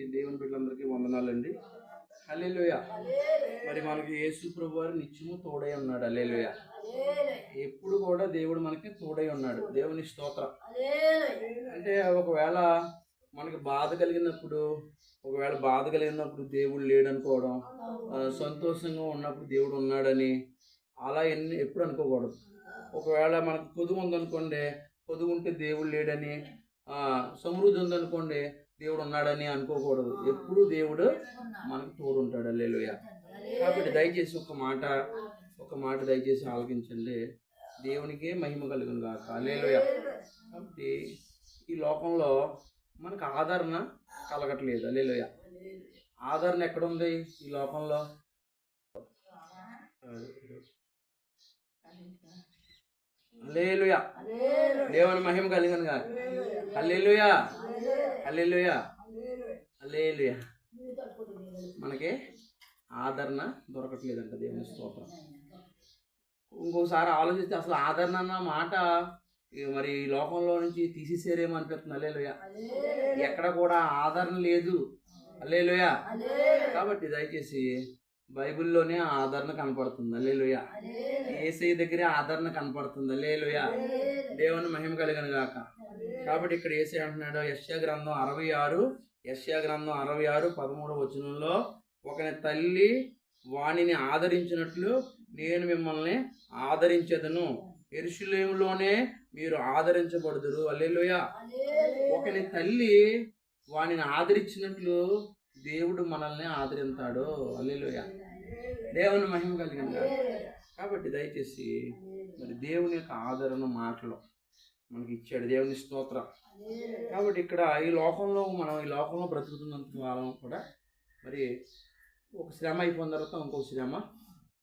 దేవుని బిడ్డలందరికీ వందనాలండి. అల్లేలోయ మరి మనకి యేసు ప్రభు వారు నిత్యము తోడై ఉన్నాడు. అల్లేలోయ ఎప్పుడు కూడా దేవుడు మనకి తోడై ఉన్నాడు. దేవుని స్తోత్రం. అంటే ఒకవేళ మనకి బాధ కలిగినప్పుడు ఒకవేళ బాధ కలిగినప్పుడు దేవుడు లేడనుకోవడం సంతోషంగా ఉన్నప్పుడు దేవుడు ఉన్నాడని అలా ఎన్ని ఎప్పుడు అనుకోకూడదు. ఒకవేళ మనకు పొదుగు ఉందనుకోండి పొదుగు ఉంటే దేవుడు లేడని సమృద్ధి ఉందనుకోండి దేవుడు ఉన్నాడని అనుకోకూడదు. ఎప్పుడు దేవుడు మనకు తోడుంటాడు. లేలోయ అల్లెలుయ కాబట్టి దయచేసి ఒక మాట ఒక మాట దయచేసి ఆలకించండి. దేవునికే మహిమ కలుగును కాక అల్లెలుయ కాబట్టి ఈ లోకంలో మనకు ఆదరణ కలగట్లేదు. అల్లెలుయ ఆదరణ ఎక్కడుంది ఈ లోకంలో? అల్లేలుయ దేవుని మహిమ కలిగను కాక అల్లెలుయ అల్లెలుయ అల్లేలుయ మనకి ఆదరణ దొరకట్లేదంట దేవుని స్తోత్రం. ఇంకోసారి ఆలోచిస్తే అసలు ఆదరణ అన్న మాట మరి ఈ లోకంలో నుంచి తీసేసారేమో అనిపిస్తుంది. అల్లేలుయ ఎక్కడ కూడా ఆదరణ లేదు. అల్లేలుయ కాబట్టి దయచేసి బైబిల్లోనే ఆదరణ కనపడుతుంది? అల్లేలుయ ఏసై దగ్గరే ఆదరణ కనపడుతుంది? అల్లేలుయ దేవుని మహిమ కలిగను గాక. కాబట్టి ఇక్కడ ఏసై అంటున్నాడు యశ్యా గ్రంథం అరవై ఆరు యశ్యా గ్రంథం అరవై ఆరు పదమూడవ వచనంలో ఒకని తల్లి వాణిని ఆదరించినట్లు నేను మిమ్మల్ని ఆదరించదను. ఎరుషులేములోనే మీరు ఆదరించబడుదురు. అల్లెలుయ. ఒకని తల్లి వాణిని ఆదరించినట్లు దేవుడు మనల్ని ఆదరిస్తాడు అల్లెలుయ దేవుని మహిమ కలిగిన కాబట్టి దయచేసి మరి దేవుని యొక్క ఆదరణ మాటలు మనకి ఇచ్చాడు. దేవుని స్తోత్రం. కాబట్టి ఇక్కడ ఈ లోకంలో మనం ఈ లోకంలో బ్రతుకుతున్నంత కాలం కూడా మరి ఒక శ్రమ అయిపోయిన తర్వాత ఇంకొక శ్రమ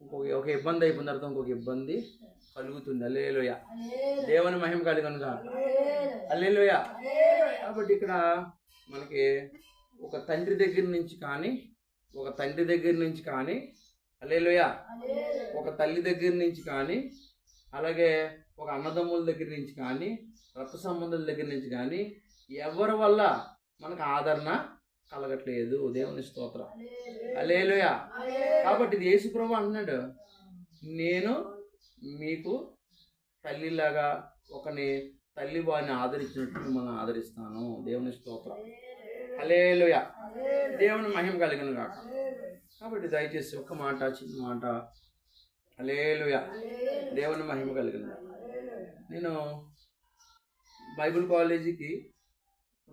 ఇంకొక ఒక ఇబ్బంది అయిపోయిన తర్వాత ఇంకొక ఇబ్బంది కలుగుతుంది. అల్లేలోయ దేవుని మహిమ కలిగనుగా అల్లేలోయ కాబట్టి ఇక్కడ మనకి ఒక తండ్రి దగ్గర నుంచి కానీ ఒక తండ్రి దగ్గర నుంచి కానీ అల్లేలోయ ఒక తల్లి దగ్గర నుంచి కానీ అలాగే ఒక అన్నదమ్ముల దగ్గర నుంచి కానీ రక్త సంబంధుల దగ్గర నుంచి కానీ ఎవరి వల్ల మనకు ఆదరణ కలగట్లేదు? దేవుని స్తోత్రం. అలేలుయ కాబట్టి ఇది యేసుప్రభు అంటున్నాడు. నేను మీకు తల్లిలాగా ఒకని తల్లి వారిని ఆదరించినట్టు మిమ్మల్ని ఆదరిస్తాను. దేవుని స్తోత్రం. అలేలుయ దేవుని మహిమ కలిగిన కాక కాబట్టి దయచేసి ఒక్క మాట చిన్న మాట. అలేలుయ దేవుని మహిమ కలిగిన. నేను బైబిల్ కాలేజీకి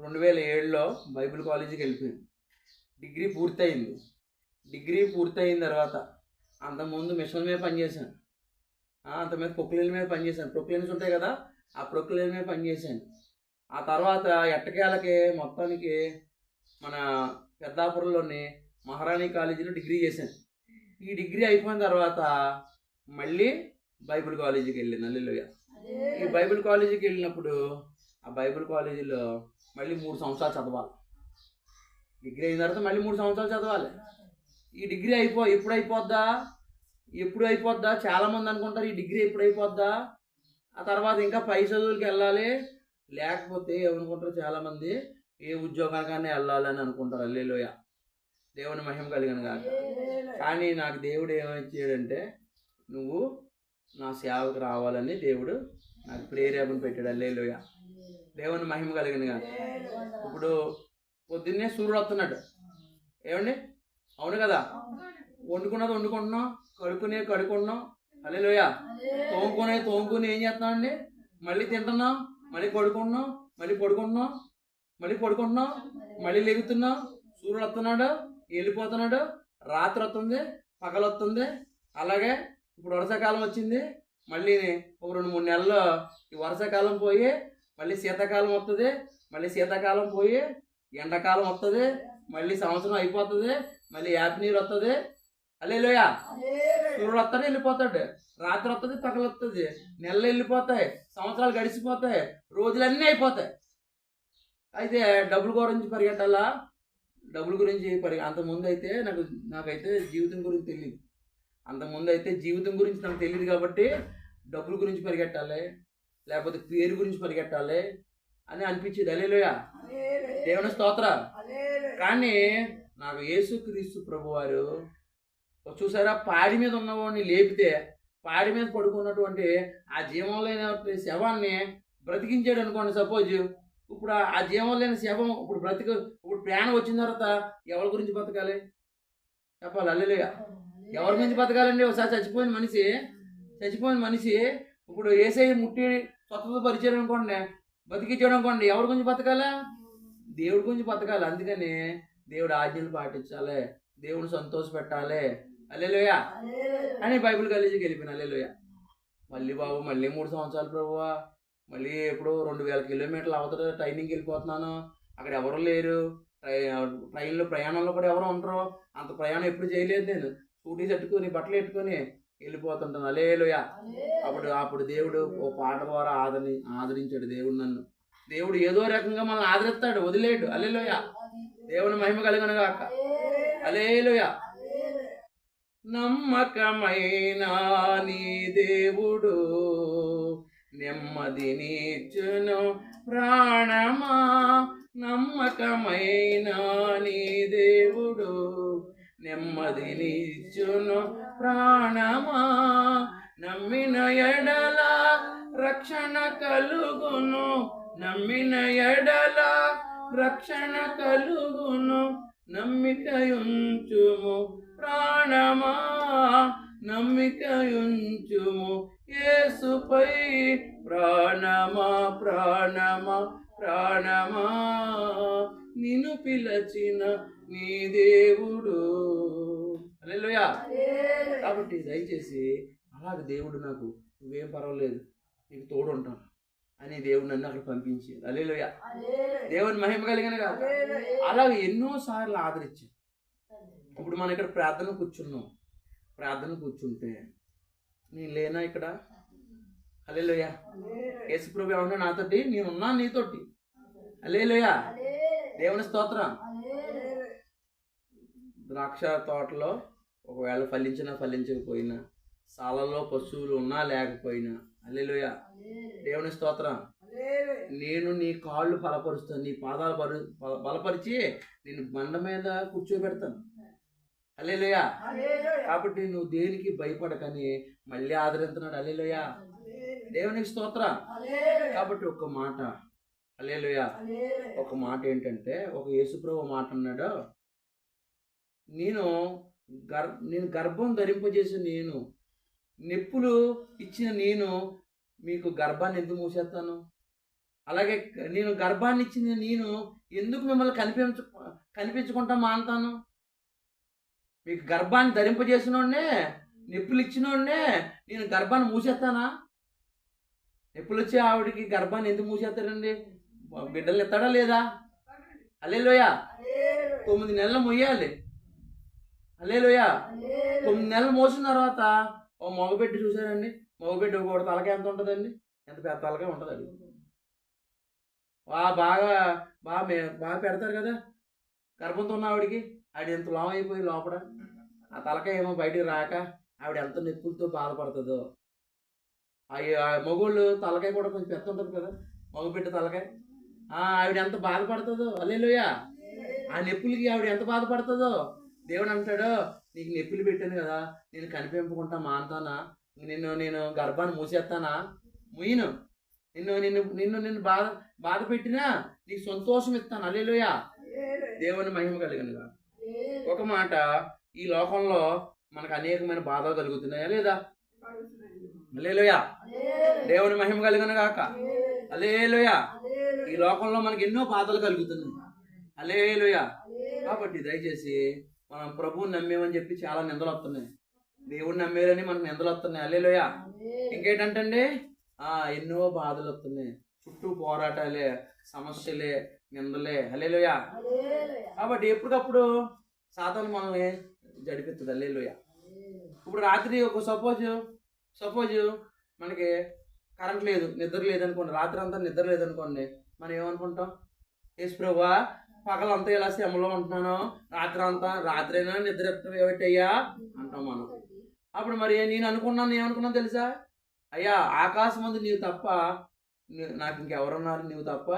రెండు వేల ఏడులో బైబిల్ కాలేజీకి వెళ్ళిపోయాను. డిగ్రీ పూర్తయింది. డిగ్రీ పూర్తయిన తర్వాత అంతకుముందు మిషన్ మీద పనిచేశాను. అంత మీద ప్రొక్లైన్ మీద పనిచేశాను. ప్రొక్లైన్స్ ఉంటాయి కదా ఆ ప్రొక్లైన్ మీద పనిచేశాను. ఆ తర్వాత ఎట్టకేలకి మొత్తానికి మన పెద్దాపురంలోని మహారాణి కాలేజీలో డిగ్రీ చేశాను. ఈ డిగ్రీ అయిపోయిన తర్వాత మళ్ళీ బైబిల్ కాలేజీకి వెళ్ళాను అల్లెలుయ ఈ బైబిల్ కాలేజీకి వెళ్ళినప్పుడు ఆ బైబిల్ కాలేజీలో మళ్ళీ మూడు సంవత్సరాలు చదవాలి. డిగ్రీ అయిన తర్వాత మళ్ళీ మూడు సంవత్సరాలు చదవాలి. ఈ డిగ్రీ అయిపో ఎప్పుడు అయిపోద్దా? ఎప్పుడు అయిపోద్దా? చాలామంది అనుకుంటారు ఈ డిగ్రీ ఎప్పుడు అయిపోద్దా? ఆ తర్వాత ఇంకా పై చదువులకి వెళ్ళాలి. లేకపోతే ఏమనుకుంటారు చాలామంది ఏ ఉద్యోగానికైనా వెళ్ళాలని అనుకుంటారు. అల్లేలోయ దేవుని మహిమ కలిగిన కాక కానీ నాకు దేవుడు ఏమిచ్చాడంటే నువ్వు నా సేవకు రావాలని దేవుడు నాకు ప్రేరేపణ పెట్టాడు. అల్లేలోయ దేవుని మహిమ కలిగిన కాక ఇప్పుడు పొద్దున్నే సూర్యుడు వస్తున్నాడు. ఏమండి? అవును కదా? వండుకున్నది వండుకుంటున్నాం. కడుక్కునే కడుక్కుంటున్నాం అల్లేలోయ తోముకునే తోముకుని ఏం చేస్తున్నామండి మళ్ళీ తింటున్నాం. మళ్ళీ కడుకుంటున్నాం మళ్ళీ పడుకుంటున్నాం. మళ్ళీ పడుకుంటున్నాం మళ్ళీ లెగుతున్నాం సూర్యుడు వస్తున్నాడు వెళ్ళిపోతున్నాడు రాత్రి వస్తుంది పగలు వస్తుంది అలాగే ఇప్పుడు వర్షాకాలం వచ్చింది మళ్ళీ ఒక రెండు మూడు నెలల్లో ఈ వర్షాకాలం పోయి మళ్ళీ శీతాకాలం వస్తుంది మళ్ళీ శీతాకాలం పోయి ఎండాకాలం వస్తుంది మళ్ళీ సంవత్సరం అయిపోతుంది మళ్ళీ యాప్ నీరు వస్తుంది అల్లేలోయ సూర్యుడు వస్తాడు వెళ్ళిపోతాడు రాత్రి వస్తుంది పగలు వస్తుంది నెలలు వెళ్ళిపోతాయి సంవత్సరాలు గడిచిపోతాయి రోజులన్నీ అయిపోతాయి. అయితే డబ్బుల గురించి పరిగెట్టాలా? డబ్బుల గురించి పరి అంతకుముందు అయితే నాకు నాకైతే జీవితం గురించి తెలియదు అంతకుముందు అయితే జీవితం గురించి నాకు తెలియదు కాబట్టి డబ్బుల గురించి పరిగెట్టాలి లేకపోతే పేరు గురించి పరిగెట్టాలి అని అనిపించేది. అలేలోయ దేవుని స్తోత్ర. కానీ నాకు యేసుక్రీస్తు ప్రభువారు చూసారా పాడి మీద ఉన్నవాడిని లేపితే పాడి మీద పడుకున్నటువంటి ఆ జీవం లేని శవాన్ని బ్రతికించాడు అనుకోండి సపోజ్. ఇప్పుడు ఆ- జీవం లేని శవం ఇప్పుడు బ్రతిక ఇప్పుడు ప్రాణం వచ్చిన తర్వాత ఎవరి గురించి బతకాలి? చెప్పాలి అల్లెలుగా ఎవరి గురించి బతకాలండి? ఒకసారి చచ్చిపోయిన మనిషి చచ్చిపోయిన మనిషి ఇప్పుడు ఏసై ముట్టి స్వతత పరిచయం అనుకోండి బతికించాడు అనుకోండి ఎవరి గురించి బతకాలా? దేవుడి గురించి బతకాలి. అందుకని దేవుడు ఆజ్ఞలు పాటించాలి. దేవుడు సంతోష పెట్టాలి. అల్లెలోయ. అని బైబిల్ కాలేజీకి వెళ్ళిపోయిన అల్లెలోయ. మళ్ళీ బాబు మళ్ళీ మూడు సంవత్సరాలు ప్రభువా. మళ్ళీ ఎప్పుడు రెండు వేల కిలోమీటర్లు అవతల ట్రైనింగ్కి వెళ్ళిపోతున్నాను. అక్కడ ఎవరు లేరు. ట్రై ట్రైన్లో ప్రయాణంలో కూడా ఎవరు ఉండరు. అంత ప్రయాణం ఎప్పుడు చేయలేదు నేను. స్కూటీ పెట్టుకుని బట్టలు పెట్టుకొని వెళ్ళిపోతుంటాను. అలేలుయా అప్పుడు అప్పుడు దేవుడు ఓ పాట ద్వారా ఆదరి ఆదరించాడు దేవుడు నన్ను. దేవుడు ఏదో రకంగా మనల్ని ఆదరిస్తాడు. వదిలేడు. అలేలోయ దేవుని మహిమ కలిగనగాక. అలేలుయ నమ్మకమైన నీ దేవుడు. నెమ్మది నీచును ప్రాణమా నమ్మకమైన నీ దేవుడు. నెమ్మది నీచును ప్రాణమా నమ్మిన ఎడల రక్షణ కలుగును. నమ్మిన ఎడల రక్షణ కలుగును. నమ్మికయుంచుము ప్రాణమా నమ్మికయుంచుము. యేసుపై ప్రాణమా ప్రాణమా ప్రాణమా. నిన్ను పిలచిన నీ దేవుడు. హల్లెలూయా. కాబట్టి దయచేసి అలాగ దేవుడు నాకు నువ్వేం పర్వాలేదు నీకు తోడు ఉంటాను అని దేవుడు నన్ను అక్కడ పంపించి. అలేలోయ దేవుని మహిమ కలిగిన కాదు అలాగే ఎన్నో సార్లు ఆదరించాడు ఇప్పుడు మనం ఇక్కడ ప్రార్థన కూర్చున్నాం. ప్రార్థన కూర్చుంటే నేను లేనా ఇక్కడ? అలేలోయ యేసుప్రభు ఏమన్నా నాతోటి నేను ఉన్నాను నీతోటి అలేలోయ దేవుని స్తోత్రం. ద్రాక్ష తోటలో ఒకవేళ ఫలించినా ఫలించకపోయినా సాలలో పశువులు ఉన్నా లేకపోయినా అల్లెలుయ దేవుని స్తోత్రం. నేను నీ కాళ్ళు బలపరుస్తాను నీ పాదాలు బలపరిచి నేను బండ మీద కూర్చోబెడతాను. అల్లెలుయ కాబట్టి నువ్వు దేనికి భయపడకని మళ్ళీ ఆదరిస్తున్నాడు అల్లెలుయ దేవునికి స్తోత్రం. కాబట్టి ఒక మాట. అల్లెలుయ ఒక మాట ఏంటంటే ఒక యేసుప్రభు మాట అన్నాడు. నేను గర్ నేను గర్భం ధరింపజేసిన నేను నొప్పులు ఇచ్చిన నేను మీకు గర్భాన్ని ఎందుకు మూసేస్తాను? అలాగే నేను గర్భాన్ని ఇచ్చిన నేను ఎందుకు మిమ్మల్ని కనిపించ కనిపించకుండా మానుతాను? మీకు గర్భాన్ని ధరింపజేసినోడ్నే నొప్పులు ఇచ్చినోడ్నే నేను గర్భాన్ని మూసేస్తానా నిప్పులు వచ్చే ఆవిడకి గర్భాన్ని ఎందుకు మూసేస్తారండి బిడ్డలు ఎత్తాడా లేదా? అల్లేలోయ. తొమ్మిది నెలలు మొయ్యాలి. అల్లేలోయ. తొమ్మిది నెలలు మోసిన తర్వాత ఓ మగబిడ్డ చూసారండి మగబిడ్డ కూడా తలక ఎంత ఉంటుందండి? ఎంత పెద్ద తలకే ఉంటుంది వా బాగా బాగా మే బాగా పెడతారు కదా? గర్భంతో ఉన్న ఆవిడికి. ఆవిడ ఎంత లావు అయిపోయి లోపల? ఆ తలక ఏమో బయటికి రాక ఆవిడ ఎంత నొప్పులతో బాధపడుతుందో. అవి ఆ మగోళ్ళు తలకాయ కూడా కొంచెం పెద్ద ఉంటుంది కదా మగబిడ్డ తలకాయ. ఆవిడ ఎంత బాధపడుతుందో. అల్లేలుయ ఆ నొప్పులకి ఆవిడ ఎంత బాధపడుతుందో. దేవుడు అంటాడు నీకు నొప్పులు పెట్టాను కదా నేను కనిపింపకుండా మానుతానా? నిన్ను నేను గర్భాన్ని మూసేస్తానా? ముయ్యను నిన్ను నిన్ను నిన్ను నిన్ను బాధ బాధ పెట్టినా నీకు సంతోషం ఇస్తాను. అల్లేలుయ దేవుని మహిమ కలిగినగా. ఒక మాట ఈ లోకంలో మనకు అనేకమైన బాధలు కలుగుతున్నాయా లేదా? అల్లేలుయ దేవుని మహిమ కలిగిన గాక. అల్లేలుయ ఈ లోకంలో మనకి ఎన్నో బాధలు కలుగుతున్నాయి. అల్లేలుయ కాబట్టి దయచేసి మనం ప్రభువుని నమ్మేమని చెప్పి చాలా నిందలు వస్తున్నాయి. దేవుడిని నమ్మేరని మనకు నిందలు వస్తున్నాయి. అల్లేలోయ ఇంకేంటంటే ఆ ఎన్నో బాధలు వస్తున్నాయి. చుట్టూ పోరాటాలే సమస్యలే నిందలే. అల్లేలోయ కాబట్టి ఎప్పటికప్పుడు సాతాను మనల్ని జడిపిస్తుంది అల్లేలోయ ఇప్పుడు రాత్రి ఒక సపోజ్ సపోజ్ మనకి కరెంట్ లేదు నిద్ర లేదనుకోండి రాత్రి అంతా నిద్ర లేదనుకోండి మనం ఏమనుకుంటాం? యేసు ప్రభా పగలంతా ఇలా శ్రమలో ఉంటున్నాను రాత్రి అంతా రాత్రి అయినా నిద్ర ఏమిటయ్యా అంటాం మనం. అప్పుడు మరి నేను అనుకున్నాను ఏమనుకున్నాను తెలుసా? అయ్యా ఆకాశం ముందు నీవు తప్ప నాకు ఇంకెవరున్నారు నీవు తప్ప?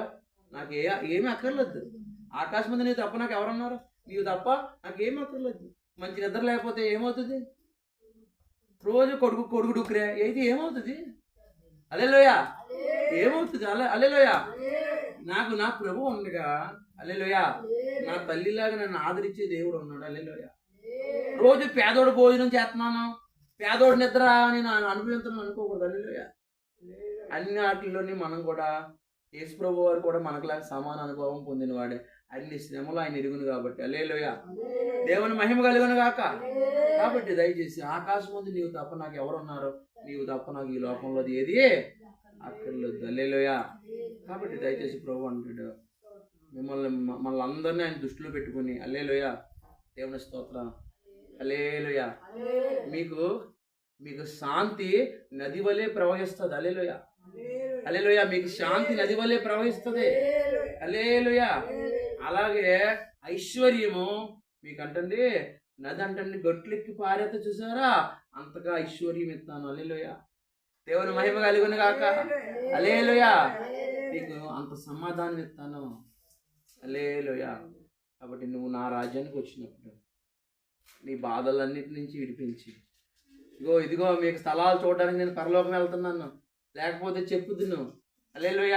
నాకు ఏ ఏమీ అక్కర్లేదు. ఆకాశం మీద నీవు తప్ప నాకు ఎవరన్నారు? నీవు తప్ప నాకు ఏమీ అక్కర్లేదు. మంచి నిద్ర లేకపోతే ఏమవుతుంది? రోజు కొడుకు కొడుకు డుక్కురే అయితే ఏమవుతుంది? అలెలోయ ఏమవుతుంది? అలే అలెలోయ నాకు నా ప్రభు ఉండగా అలెలోయ నా తల్లిలాగా నన్ను ఆదరించే దేవుడు ఉన్నాడు అలెలోయ రోజు పేదోడు భోజనం చేస్తున్నాను. పేదోడు నిద్ర అని నేను అనుభవించను అనుకోకూడదు అలెలోయ అన్ని వాటిల్లోని మనం కూడా యేసు ప్రభు వారు కూడా మనకులాగా సమాన అనుభవం పొందినవాడే. అన్ని శ్రమలు ఆయన ఎరుగును కాబట్టి. అలేలోయ దేవుని మహిమ కలుగును గాక. కాబట్టి దయచేసి ఆకాశం ముందు నీవు తప్ప నాకు ఎవరున్నారు? నీవు తప్ప నాకు ఈ లోకంలో ఏది? అక్కర్లేదు. అలేలోయ కాబట్టి దయచేసి ప్రభు అంటాడు. మిమ్మల్ని మ- మనల్ని అందరినీ ఆయన దృష్టిలో పెట్టుకుని అల్లేలోయ దేవుని స్తోత్రం. అలేలోయ మీకు మీకు శాంతి నది వలె ప్రవహిస్తుంది. అలేలోయ అలేలోయ మీకు శాంతి నది వలె ప్రవహిస్తుంది. అలేలోయ అలాగే ఐశ్వర్యము మీకు అంటండి నది అంటండి గొట్లెక్కి పారేత చూసారా? అంతగా ఐశ్వర్యం ఇస్తాను అలేలోయ దేవుని మహిమ కలిగిన గాక. అలేలోయ నీకు అంత సమాధానం ఇస్తాను అలేలోయ కాబట్టి నువ్వు నా రాజ్యానికి వచ్చినప్పుడు నీ బాధలన్నిటి నుంచి విడిపించి. ఇగో ఇదిగో మీకు స్థలాలు చూడడానికి నేను పరలోకం వెళ్తున్నాను. లేకపోతే చెప్పుదును అలేలోయ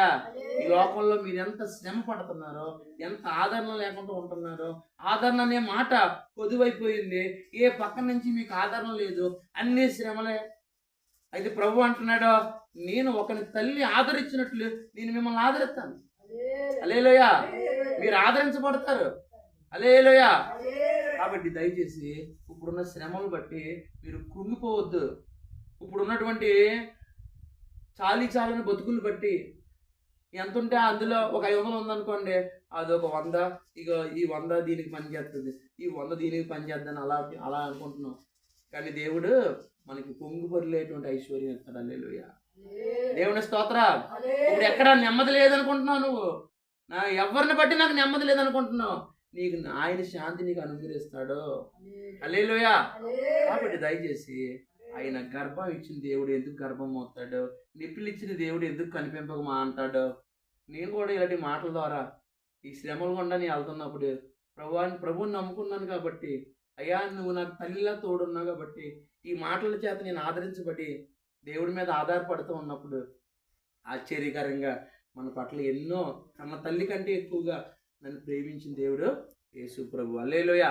ఈ లోకంలో మీరు ఎంత శ్రమ పడుతున్నారో ఎంత ఆదరణ లేకుండా ఉంటున్నారో ఆదరణ అనే మాట పొదువైపోయింది ఏ పక్క నుంచి మీకు ఆదరణ లేదు అన్ని శ్రమలే. అయితే ప్రభు అంటున్నాడు నేను ఒకని తల్లి ఆదరించినట్లు నేను మిమ్మల్ని ఆదరిస్తాను. అలేలోయ మీరు ఆదరించబడతారు. అలేలోయ కాబట్టి దయచేసి ఇప్పుడున్న శ్రమలు బట్టి మీరు కృంగిపోవద్దు. ఇప్పుడు ఉన్నటువంటి చాలీ చాలని బతుకులు బట్టి ఎంత ఉంటే అందులో ఒక ఐదు వందలు ఉందనుకోండి అది ఒక వంద ఇక ఈ వంద దీనికి పని చేస్తుంది ఈ వంద దీనికి పని చేద్దని అలా అలా అనుకుంటున్నాం. కానీ దేవుడు మనకి పొంగు పొరిలేటువంటి ఐశ్వర్యం ఇస్తాడు. అల్లెలుయ దేవుని స్తోత్ర ఇప్పుడు ఎక్కడ నెమ్మది లేదనుకుంటున్నావు నువ్వు? నా ఎవరిని బట్టి నాకు నెమ్మది లేదనుకుంటున్నావు. నీకు ఆయన శాంతి నీకు అనుగ్రహిస్తాడు. అల్లేలుయ కాబట్టి దయచేసి ఆయన గర్భం ఇచ్చిన దేవుడు ఎందుకు గర్భం అవుతాడు నిప్పులు ఇచ్చిన దేవుడు ఎందుకు కనిపింపక మా అంటాడు? నేను కూడా ఇలాంటి మాటల ద్వారా ఈ శ్రమలు గుండా నేను వెళ్తున్నప్పుడు ప్రభువాన్ని ప్రభువుని నమ్ముకున్నాను కాబట్టి అయ్యా నువ్వు నాకు తల్లిలా తోడున్నావు కాబట్టి ఈ మాటల చేత నేను ఆదరించబడి దేవుడి మీద ఆధారపడుతూ ఉన్నప్పుడు ఆశ్చర్యకరంగా మన పట్ల ఎన్నో కన్న తల్లి కంటే ఎక్కువగా నన్ను ప్రేమించిన దేవుడు యేసు ప్రభు. అల్లేలోయ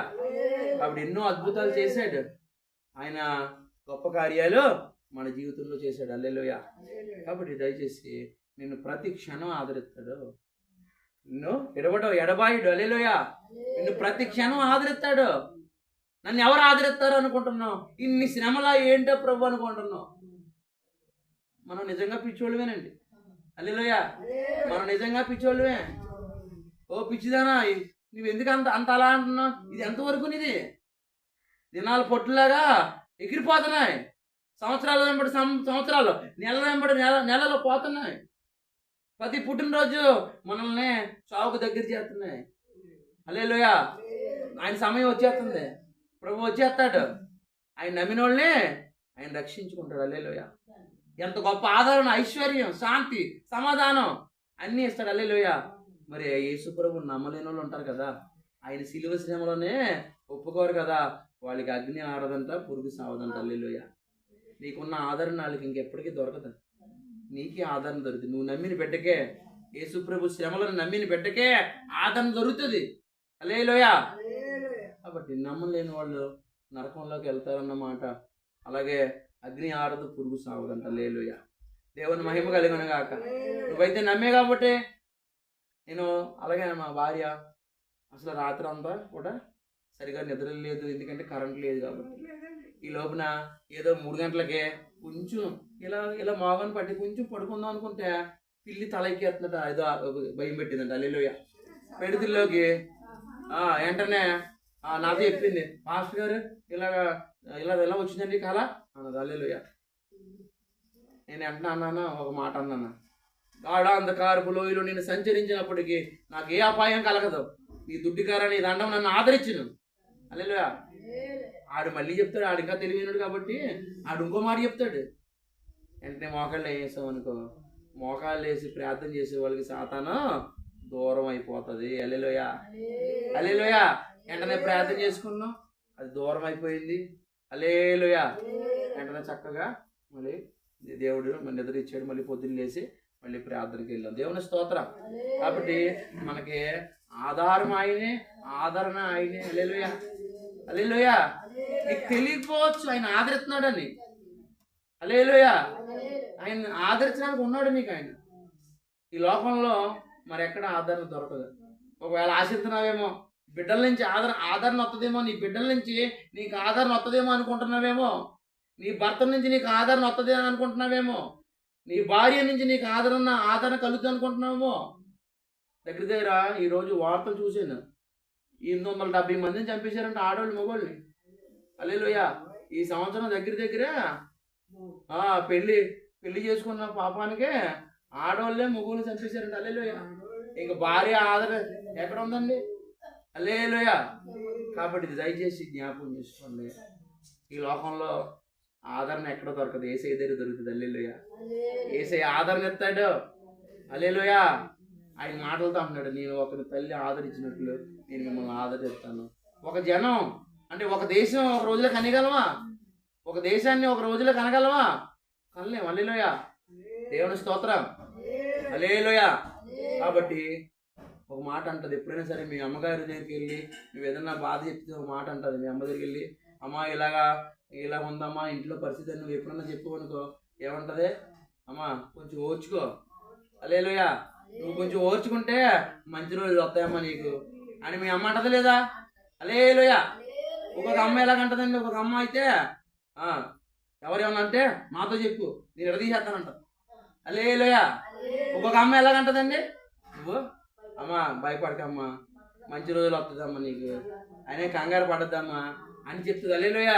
కాబట్టి ఎన్నో అద్భుతాలు చేశాడు. ఆయన గొప్ప కార్యాలు మన జీవితంలో చేశాడు. అల్లెలోయ కాబట్టి దయచేసి నిన్ను ప్రతి క్షణం ఆదరిస్తాడు. నిన్ను ఎడబడో ఎడబాయుడు. అల్లెలోయ నిన్ను ప్రతి క్షణం ఆదరిస్తాడు. నన్ను ఎవరు ఆదరిస్తారు అనుకుంటున్నావు? ఇన్ని శ్రమలా ఏంటో ప్రభు అనుకుంటున్నావు? మనం నిజంగా పిచ్చోళ్ళమేనండి. అల్లెలోయ మనం నిజంగా పిచ్చోళ్ళమే. ఓ పిచ్చిదానా నువ్వు ఎందుకు అంత అంత అలా అంటున్నావు? ఇది ఎంతవరకు నీది? దినాలు పొట్టులాగా ఎగిరిపోతున్నాయి. సంవత్సరాల వెంబడి సం- సంవత్సరాలు నెలల వెంబడి నెల నెలలు పోతున్నాయి. ప్రతి పుట్టినరోజు మనల్ని చావుకు దగ్గర చేస్తున్నాయి. అలేలోయ ఆయన సమయం వచ్చేస్తుంది. ప్రభు వచ్చేస్తాడు. ఆయన నమ్మిన వాళ్ళని ఆయన రక్షించుకుంటాడు. అలేలోయ ఎంత గొప్ప ఆదరణ ఐశ్వర్యం శాంతి సమాధానం అన్నీ ఇస్తాడు. అలేలోయ మరి యేసు ప్రభు నమ్మలేని వాళ్ళు ఉంటారు కదా. ఆయన సిలువ శ్రమలోనే ఒప్పుకోరు కదా. వాళ్ళకి అగ్ని ఆడదంట పురుగు సావదంట. అల్లెలుయ నీకున్న ఆదరణ వాళ్ళకి ఇంకెప్పటికీ దొరకదు. నీకే ఆదరణ దొరుకుతుంది. నువ్వు నమ్మిన బిడ్డకే యేసుప్రభు శ్రమలను నమ్మిన బిడ్డకే ఆదరణ దొరుకుతుంది. అలేలోయ కాబట్టి నమ్మలేని వాళ్ళు నరకంలోకి వెళ్తారన్నమాట అలాగే అగ్ని ఆడదు పురుగు సావదంట. లేలుయ దేవుని మహిమ కలిగిన గాక. నువ్వైతే నమ్మే కాబట్టి నేను అలాగే మా భార్య అసలు రాత్రి అంతా కూడా సరిగా నిద్ర లేదు ఎందుకంటే కరెంట్ లేదు కాబట్టి. ఈ లోపున ఏదో మూడు గంటలకే కొంచెం ఇలా ఇలా మోగని పట్టి కొంచెం పడుకుందాం అనుకుంటే పిల్లి తల ఎక్కేస్తుందట ఏదో భయం పెట్టిందంట. అల్లిలోయ పెడితిల్లోకి ఆ, వెంటనే ఆ, నాతో చెప్పింది. మాస్టర్ గారు ఇలా ఇలా ఇలా వచ్చిందండి కళ అన్నది అల్లిలోయ నేను వెంటనే అన్నాను ఒక మాట అన్నాను? గాఢ అంధకారపు లోయలో నేను సంచరించినప్పటికీ నాకు ఏ అపాయం కలగదు. నీ దుడ్డికార నీ దండం నన్ను ఆదరించును. అల్లెలుయా? ఆడు మళ్ళీ చెప్తాడు ఆడు ఇంకా తెలివినాడు కాబట్టి ఆడు ఇంకో మాట చెప్తాడు. వెంటనే మోకాళ్ళు వేసాం అనుకో. మోకాళ్ళు వేసి ప్రార్థన చేసే వాళ్ళకి సాతాను దూరం అయిపోతుంది. అల్లెలోయ? అల్లెలోయ? వెంటనే ప్రార్థన చేసుకున్నాం. అది దూరం అయిపోయింది. అల్లేలోయ? వెంటనే చక్కగా మళ్ళీ దేవుడు మన నిద్ర ఇచ్చాడు. మళ్ళీ పొద్దున్న లేచి మళ్ళీ ప్రార్థనకి వెళ్ళాం. దేవుని స్తోత్రం. కాబట్టి మనకి ఆధారం ఆయనే ఆదరణ ఆయనే. అల్లెలుయ? అల్లెలుయ నీకు తెలియకపోవచ్చు ఆయన ఆదరిస్తున్నాడని. అల్లెలుయ ఆయన ఆదరించడానికి ఉన్నాడు నీకు ఆయన. ఈ లోకంలో మరి ఎక్కడ ఆదరణ దొరకదు. ఒకవేళ ఆశిస్తున్నావేమో బిడ్డల నుంచి ఆదరణ ఆదరణ వస్తుందేమో నీ బిడ్డల నుంచి నీకు ఆదరణ వస్తుందేమో అనుకుంటున్నావేమో నీ భర్త నుంచి నీకు ఆదరణ వస్తుంది అని అనుకుంటున్నావేమో నీ భార్య నుంచి నీకు ఆదరణ ఆదరణ కలుగుతుంది అనుకుంటున్నావేమో. దగ్గర దగ్గర ఈరోజు వార్తలు చూశాను. ఎనిమిది వందల డెబ్బై మందిని చంపేశారంటే ఆడవాళ్ళు మగవాళ్ళని అల్లేలోయ ఈ సంవత్సరం దగ్గర దగ్గర పెళ్ళి పెళ్ళి పెళ్ళి చేసుకున్న పాపానికే ఆడవాళ్ళే మగవాళ్ళు చంపేశారంట అల్లేలోయ. ఇంక భార్య ఆదరణ ఎక్కడ ఉందండి అల్లేలోయ. కాబట్టి ఇది దయచేసి జ్ఞాపకం చేసుకోండి. ఈ లోకంలో ఆదరణ ఎక్కడ దొరకదు? ఏసై దగ్గర దొరుకుతుంది అల్లెలుయ. ఏసై ఆదరణ ఎత్తాడు. అల్లెలుయ. ఆయన మాటలతో అంటున్నాడు నేను ఒకరి తల్లి ఆదరించినట్లు నేను మిమ్మల్ని ఆదరిస్తాను. ఒక జనం అంటే ఒక దేశం ఒక రోజులో కనగలమా ఒక దేశాన్ని ఒక రోజులో కనగలమా కనలేం అల్లెలుయ దేవుని స్తోత్రం. అల్లేలోయ కాబట్టి ఒక మాట అంటది ఎప్పుడైనా సరే మీ అమ్మగారి దగ్గరికి వెళ్ళి నువ్వు ఏదన్నా బాధ చెప్తే ఒక మాట అంటది మీ అమ్మ దగ్గరికి వెళ్ళి అమ్మ ఇలాగా ఇలా ఉందమ్మా ఇంట్లో పరిస్థితి నువ్వు ఎప్పుడన్నా చెప్పు అనుకో ఏమంటది? అమ్మా కొంచెం ఓర్చుకో. అలేలుయా నువ్వు కొంచెం ఓర్చుకుంటే మంచి రోజులు వస్తాయమ్మా నీకు. అని మీ అమ్మ అంటది లేదా? అలే అలేలుయా ఒక్కొక్క అమ్మ ఎలాగంటదండి ఒక్కొక్క అమ్మ అయితే ఎవరేమన్నా ఎవరు ఏమన్నా అంటే మాతో చెప్పు నేను ఎడదీసేస్తానంట అలేలుయా ఒక్కొక్క అమ్మ ఎలాగంటదండి నువ్వు? అమ్మా భయపడకమ్మా. మంచి రోజులు వస్తుందమ్మా నీకు. అనే కంగారు పడద్దమ్మా. అని చెప్తుంది అల్లేలోయ.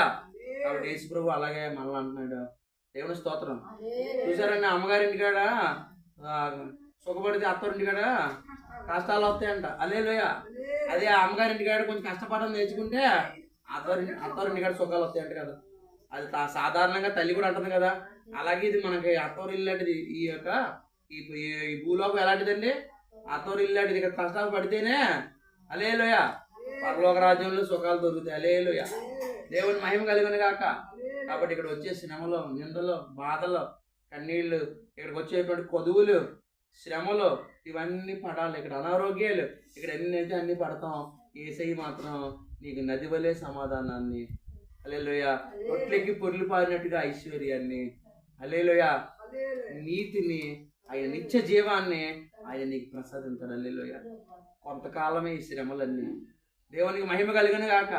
కాబట్టి యేసు ప్రభు అలాగే మనల్ని అంటున్నాడు. దేవుని స్తోత్రం. చూసారండి అమ్మగారింటికాడ సుఖపడితే అత్తరింటి ఇంటికాడ కష్టాలు వస్తాయంట. అల్లేలోయ అదే ఆ అమ్మగారి కొంచెం కష్టపడడం నేర్చుకుంటే అత్తవారి అత్తవారి ఇంటికాడ సుఖాలు వస్తాయంట కదా. అది తా- సాధారణంగా తల్లి కూడా అంటుంది కదా. అలాగే ఇది మనకి అత్తవారి ఇల్లాంటిది ఈ యొక్క ఈ భూలోకం ఎలాంటిదండి? అత్తవారి ఇల్లు లాంటిది. ఇక్కడ కష్టాలు పడితేనే అలేలోయ పరలోక రాజ్యంలో సుఖాలు దొరుకుతాయి. అలేలోయ దేవుని మహిమ కలిగిన కాక కాబట్టి ఇక్కడ వచ్చే శ్రమలు నిందలు బాధలు కన్నీళ్ళు ఇక్కడికి వచ్చేటువంటి కొదువులు శ్రమలు ఇవన్నీ పడాలి. ఇక్కడ అనారోగ్యాలు. ఇక్కడ ఎన్ని అయితే అన్ని పడతాం ఏసై మాత్రం నీకు నది వలే సమాధానాన్ని. అలేలోయ రొట్లెక్కి పొర్లు పారినట్టుగా ఐశ్వర్యాన్ని. అలేలోయ నీతిని ఆయన నిత్య జీవాన్ని ఆయన నీకు ప్రసాదించాడు. అల్లేలోయ కొంతకాలమే ఈ శ్రమలన్నీ. దేవునికి మహిమ కలిగిన గాక.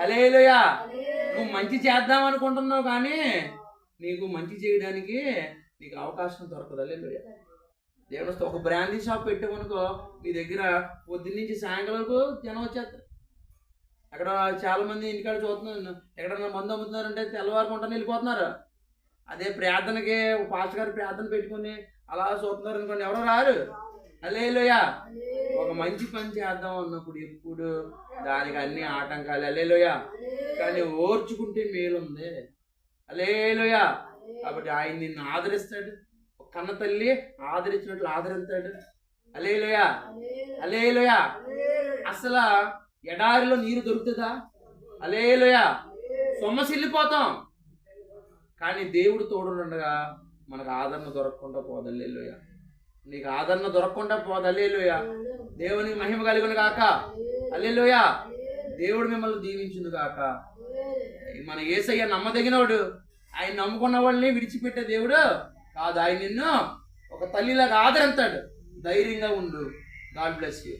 అలేలోయ నువ్వు మంచి చేద్దాం అనుకుంటున్నావు కానీ నీకు మంచి చేయడానికి నీకు అవకాశం దొరకదు. అల్లేలోయ దేవుని ఒక బ్రాండీ షాప్ పెట్టామనుకో మీ దగ్గర పొద్దున్న నుంచి సాయంకాలం వరకు జనం వచ్చేస్తారు. అక్కడ చాలా మంది ఇంటికాడ చూస్తున్నాను ఎక్కడన్నా మందు అమ్ముతున్నారంటే తెల్లవారుకుంటానే వెళ్ళిపోతున్నారు. అదే ప్రార్థనకి ఒక పాస్టర్ గారు ప్రార్థన పెట్టుకుని అలా చూస్తున్నారు అనుకోండి ఎవరో రారు? అల్లేలోయా ఒక మంచి పని చేద్దాం అన్నప్పుడు ఎప్పుడు దానికి అన్ని ఆటంకాలు. అల్లేలోయా కానీ ఓర్చుకుంటే మేలుంది. అల్లేలోయా కాబట్టి ఆయన నిన్ను ఆదరిస్తాడు. కన్న తల్లి ఆదరించినట్లు ఆదరిస్తాడు అల్లేలోయ అల్లేలోయ అసలు ఎడారిలో నీరు దొరుకుతుందా? అలేలోయ. సొమ్మసిల్లిపోతాం. కానీ దేవుడు తోడుండగా మనకు ఆదరణ దొరకకుండా పోదల్లేలోయ నీకు ఆదరణ దొరకకుండా పోదల్లేలోయ దేవునికి మహిమ కలిగిన గాక. అల్లెలోయ దేవుడు మిమ్మల్ని దీవించును గాక. మన ఏసయ్య నమ్మదగినవాడు ఆయన నమ్ముకున్న వాళ్ళని విడిచిపెట్టే దేవుడు. కాదు ఆయన నిన్ను ఒక తల్లిలాగా ఆదరంతాడు ధైర్యంగా ఉండు. God bless you